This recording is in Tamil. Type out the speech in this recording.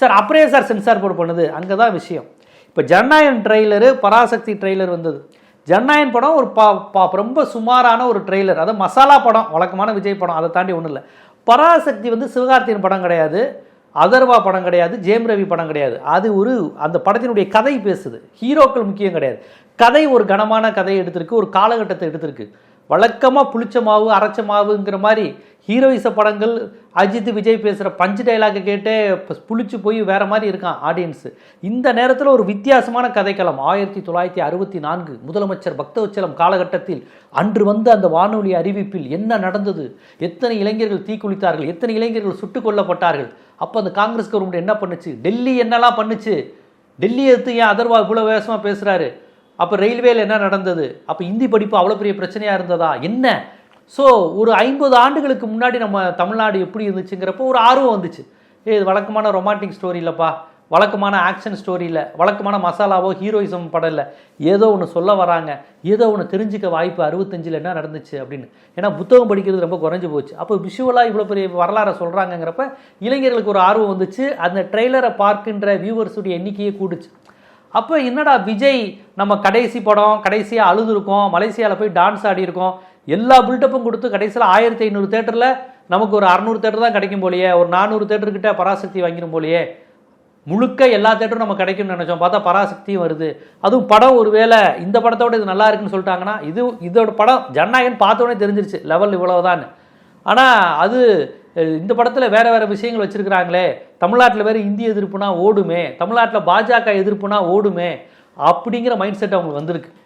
சார் அப்படியே சார் சென்சார் போர்டு பண்ணுது அங்கே தான் விஷயம். இப்போ ஜனநாயகன் ட்ரெய்லரு பராசக்தி ட்ரெய்லர் வந்தது. ஜனநாயகன் படம் ஒரு பா பா ரொம்ப சுமாரான ஒரு ட்ரெய்லர் அதாவது மசாலா படம் வழக்கமான விஜய் படம் அதை தாண்டி ஒன்றும் இல்லை. பராசக்தி வந்து சிவகார்த்தியின் படம் கிடையாது. அதர்வா படம் கிடையாது. ஜெயம் ரவி படம் கிடையாது. அது ஒரு அந்த படத்தினுடைய கதை பேசுது. ஹீரோக்கள் முக்கியம் கிடையாது. கதை ஒரு கனமான கதையை எடுத்திருக்கு ஒரு காலகட்டத்தை எடுத்திருக்கு. வழக்கமாக புளிச்ச மாவு அரைச்ச மாவுங்கிற மாதிரி ஹீரோயிச படங்கள் அஜித் விஜய் பேசுகிற பஞ்சு டைலாக்கை கேட்டே புளிச்சு போய் வேற மாதிரி இருக்கான் ஆடியன்ஸு இந்த நேரத்தில் ஒரு வித்தியாசமான கதைக்களம். ஆயிரத்தி தொள்ளாயிரத்தி அறுபத்தி நான்கு முதலமைச்சர் பக்தவச்சலம் காலகட்டத்தில் அன்று வந்த அந்த வானொலி அறிவிப்பில் என்ன நடந்தது? எத்தனை இளைஞர்கள் தீக்குளித்தார்கள் எத்தனை இளைஞர்கள் சுட்டுக் கொல்லப்பட்டார்கள்? அப்போ அந்த காங்கிரஸ் கவர்மெண்ட் என்ன பண்ணுச்சு? டெல்லி என்னெல்லாம் பண்ணுச்சு? டெல்லி எடுத்து ஏன் அதர்வா இவ்வளோ வேஷமாக பேசுகிறாரு அப்போ ரயில்வேல என்ன நடந்தது? அப்போ இந்தி படிப்பு அவ்வளோ பெரிய பிரச்சனையாக இருந்ததா? என்ன? ஸோ ஒரு ஐம்பது ஆண்டுகளுக்கு முன்னாடி நம்ம தமிழ்நாடு எப்படி இருந்துச்சுங்கிறப்போ ஒரு ஆர்வம் வந்துச்சு. ஏ இது வழக்கமான ரொமான்டிக் ஸ்டோரி இல்லைப்பா. வழக்கமான ஆக்ஷன் ஸ்டோரி இல்லை. வழக்கமான மசாலாவோ ஹீரோயிசம் படம் இல்லை. ஏதோ ஒன்று சொல்ல வராங்க. ஏதோ ஒன்று தெரிஞ்சுக்க வாய்ப்பு அறுபத்தஞ்சில் என்ன நடந்துச்சு அப்படின்னு. ஏன்னா புத்தகம் படிக்கிறது ரொம்ப குறைஞ்சி போச்சு. அப்போ விஷுவலாக இவ்வளோ பெரிய வரலாறை சொல்கிறாங்கங்கிறப்ப இளைஞர்களுக்கு ஒரு ஆர்வம் வந்துச்சு. அந்த ட்ரெய்லரை பார்க்கின்ற வியூவர்ஸுடைய எண்ணிக்கையே கூடுச்சு. அப்போ என்னடா விஜய் நம்ம கடைசி படம் கடைசியாக அழுதுருக்கோம் மலேசியாவில் போய் டான்ஸ் ஆடியிருக்கோம் எல்லா பில்டப்பும் கொடுத்து கடைசியில் ஆயிரத்தி ஐநூறு தேட்டரில் நமக்கு ஒரு அறநூறு தேட்டர் தான் கிடைக்கும் போலியே ஒரு நானூறு தேட்டர்கிட்ட பராசக்தி வாங்கிடும் போலயே முழுக்க எல்லா தேட்டரும் நம்ம கிடைக்கும்னு நினச்சோம். பார்த்தா பராசக்தியும் வருது. அதுவும் படம் ஒரு வேளை இந்த படத்தோட இது நல்லா இருக்குன்னு சொல்லிட்டாங்கன்னா இது இதோட படம் ஜனநாயகன் பார்த்தோன்னே தெரிஞ்சிருச்சு. லெவல் இவ்வளவுதான் ஆனால் அது இந்த படத்தில் வேற வேற விஷயங்கள் வச்சிருக்கிறாங்களே. தமிழ்நாட்டில் வேற இந்தி எதிர்ப்புனா ஓடுமே. தமிழ்நாட்டில் பாஜக எதிர்ப்புனா ஓடுமே. அப்படிங்கிற மைண்ட் செட் அவங்களுக்கு வந்திருக்கு.